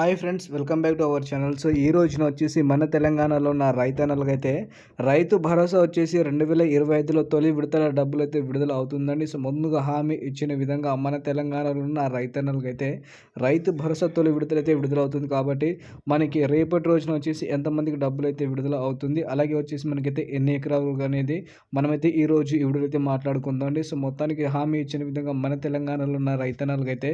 Hi friends welcome back to our channel. So ఈ రోజున వచ్చేసి మన తెలంగాణలో ఉన్న రైతన్నలకైతే రైతు భరోసా వచ్చేసి రెండు వేల ఇరవై ఐదులో తొలి విడతల డబ్బులు అయితే విడుదల అవుతుందండి. సో ముందుగా హామీ ఇచ్చిన విధంగా మన తెలంగాణలో ఉన్న రైతన్నలకైతే రైతు భరోసా తొలి విడుదల అయితే విడుదల అవుతుంది. కాబట్టి మనకి రేపటి రోజున వచ్చేసి ఎంతమందికి డబ్బులు అయితే విడుదల అవుతుంది? అలాగే వచ్చేసి మనకైతే ఎన్ని ఎకరాలు అనేది మనమైతే ఈ రోజు ఈ విడుదలైతే మాట్లాడుకుందాం సో మొత్తానికి హామీ ఇచ్చిన విధంగా మన తెలంగాణలో ఉన్న రైతన్నలకైతే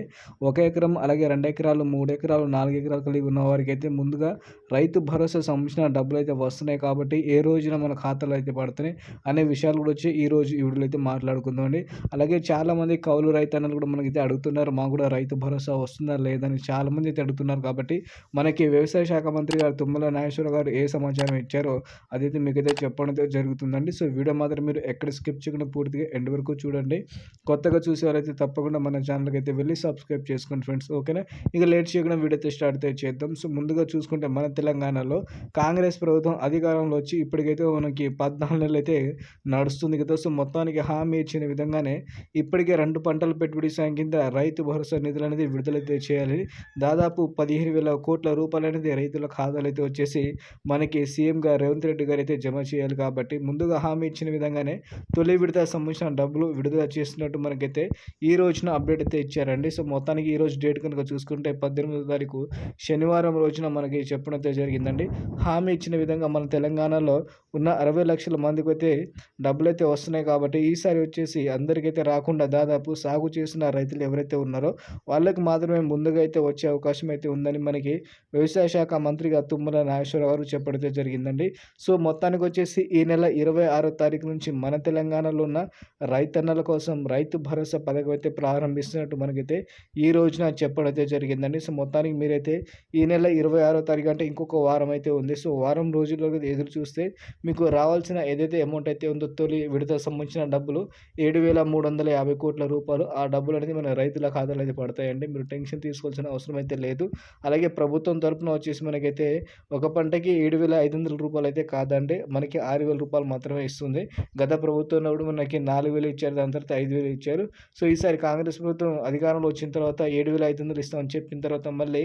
ఒక ఎకరం అలాగే రెండు ఎకరాలు మూడు ఎకరాలు నాలుగు నాలుగు ఎకరాలు కలిగి ఉన్న వారికి అయితే ముందుగా రైతు భరోసా సంబంధించిన డబ్బులు అయితే వస్తున్నాయి కాబట్టి ఏ రోజున మన ఖాతాలో అయితే పడుతున్నాయి అనే విషయాలు కూడా వచ్చి ఈ రోజు ఈ వీడియోలో అయితే మాట్లాడుకుందామండి అలాగే చాలామంది కౌలు రైతన్నలు కూడా మనకైతే అడుగుతున్నారు మాకు కూడా రైతు భరోసా వస్తుందా లేదని చాలామంది అయితే అడుగుతున్నారు కాబట్టి మనకి వ్యవసాయ శాఖ మంత్రి గారు తుమ్మల నాగేశ్వర గారు ఏ సమాచారం ఇచ్చారో అదైతే మీకైతే చెప్పడం జరుగుతుందండి. సో వీడియో మాత్రం మీరు ఎక్కడ స్కిప్ చేయకుండా పూర్తిగా ఎండ్ వరకు చూడండి. కొత్తగా చూసేవారైతే తప్పకుండా మన ఛానల్కి అయితే వెళ్ళి సబ్స్క్రైబ్ చేసుకోండి ఫ్రెండ్స్. ఓకేనా? ఇక లేట్ చేయకుండా వీడియో అయితే స్టార్ట్ చేద్దాం. సో ముందుగా చూసుకుంటే మన తెలంగాణలో కాంగ్రెస్ ప్రభుత్వం అధికారంలో వచ్చి ఇప్పటికైతే మనకి పద్నాలుగు నెలలు అయితే నడుస్తుంది కదా. సో మొత్తానికి హామీ ఇచ్చిన విధంగానే ఇప్పటికే రెండు పంటల పెట్టుబడి సాయం కింద రైతు భరోసా నిధులు అనేది విడుదలైతే చేయాలి. దాదాపు పదిహేను వేల కోట్ల రూపాయలు అనేది రైతుల ఖాతాలు అయితే వచ్చేసి మనకి సీఎంగా రేవంత్ రెడ్డి గారు అయితే జమ చేయాలి కాబట్టి ముందుగా హామీ ఇచ్చిన విధంగానే తొలి విడత సంబంధించిన డబ్బులు విడుదల చేస్తున్నట్టు మనకైతే ఈ రోజున అప్డేట్ అయితే ఇచ్చారండి. సో మొత్తానికి ఈ రోజు డేట్ కనుక చూసుకుంటే పద్దెనిమిదో తారీఖు శనివారం రోజున మనకి చెప్పడం జరిగిందండి. హామీ ఇచ్చిన విధంగా మన తెలంగాణలో ఉన్న అరవై లక్షల మందికి అయితే డబ్బులు అయితే వస్తున్నాయి కాబట్టి ఈసారి వచ్చేసి అందరికైతే రాకుండా దాదాపు సాగు చేసిన రైతులు ఎవరైతే ఉన్నారో వాళ్ళకి మాత్రమే ముందుగా అయితే వచ్చే అవకాశం అయితే ఉందని మనకి వ్యవసాయ శాఖ మంత్రిగా తుమ్మల నాగేశ్వరరావు గారు చెప్పడైతే జరిగిందండి. సో మొత్తానికి వచ్చేసి ఈ నెల ఇరవై ఆరో తారీఖు నుంచి మన తెలంగాణలో ఉన్న రైతన్నల కోసం రైతు భరోసా పథకం అయితే ప్రారంభిస్తున్నట్టు మనకైతే ఈ రోజున చెప్పడం అయితే జరిగిందండి. సో మొత్తానికి మీరు అయితే ఈ నెల ఇరవై ఆరో తారీఖు అంటే ఇంకొక వారం అయితే ఉంది. సో వారం రోజుల్లో ఎదురు చూస్తే మీకు రావాల్సిన ఏదైతే అమౌంట్ అయితే ఉందో తొలి విడత సంబంధించిన డబ్బులు ఏడు వేల మూడు వందల యాభై కోట్ల రూపాయలు. ఆ డబ్బులు అనేది మన రైతుల ఖాతాలో అయితే పడతాయండి. మీరు టెన్షన్ తీసుకోవాల్సిన అవసరం అయితే లేదు. అలాగే ప్రభుత్వం తరపున వచ్చేసి మనకైతే ఒక పంటకి ఏడు వేల ఐదు వందల రూపాయలు అయితే కాదండి. మనకి ఆరు వేల రూపాయలు మాత్రమే ఇస్తుంది. గత ప్రభుత్వంలో కూడా మనకి నాలుగు వేలు ఇచ్చారు. దాని తర్వాత ఐదు వేలు ఇచ్చారు. సో ఈసారి కాంగ్రెస్ ప్రభుత్వం అధికారంలో వచ్చిన తర్వాత ఏడు వేల ఐదు వందలు ఇస్తామని చెప్పిన తర్వాత మళ్ళీ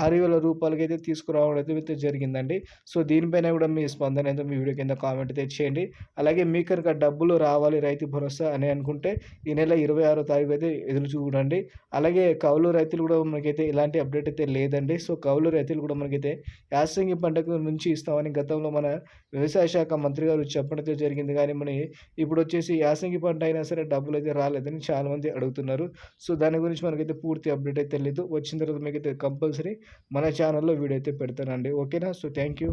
ఆరు వేల రూపాయలకి అయితే తీసుకురావడం అయితే జరిగిందండి. సో దీనిపైన కూడా మీ స్పందన అయితే మీ వీడియో కింద కామెంట్ అయితే చేయండి. అలాగే మీకు కనుక డబ్బులు రావాలి రైతు భరోసా అని అనుకుంటే ఈ నెల ఇరవై ఆరో తారీఖు అయితే ఎదురు చూడండి. అలాగే కౌలు రైతులు కూడా మనకైతే ఇలాంటి అప్డేట్ అయితే లేదండి. సో కౌలు రైతులు కూడా మనకైతే యాసంగి పంటకు నుంచి ఇస్తామని గతంలో మన వ్యవసాయ శాఖ మంత్రి గారు చెప్పడంతో జరిగింది. కానీ మన ఇప్పుడు వచ్చేసి యాసంగి పంట అయినా సరే డబ్బులు అయితే రాలేదని చాలామంది అడుగుతున్నారు. సో దాని గురించి మనకైతే పూర్తి అప్డేట్ అయితే తెలియదు వచ్చిన తర్వాత మీకైతే కంపల్సరీ మన ఛానల్లో వీడియో అయితే పెడతానండి. ఓకేనా? So thank you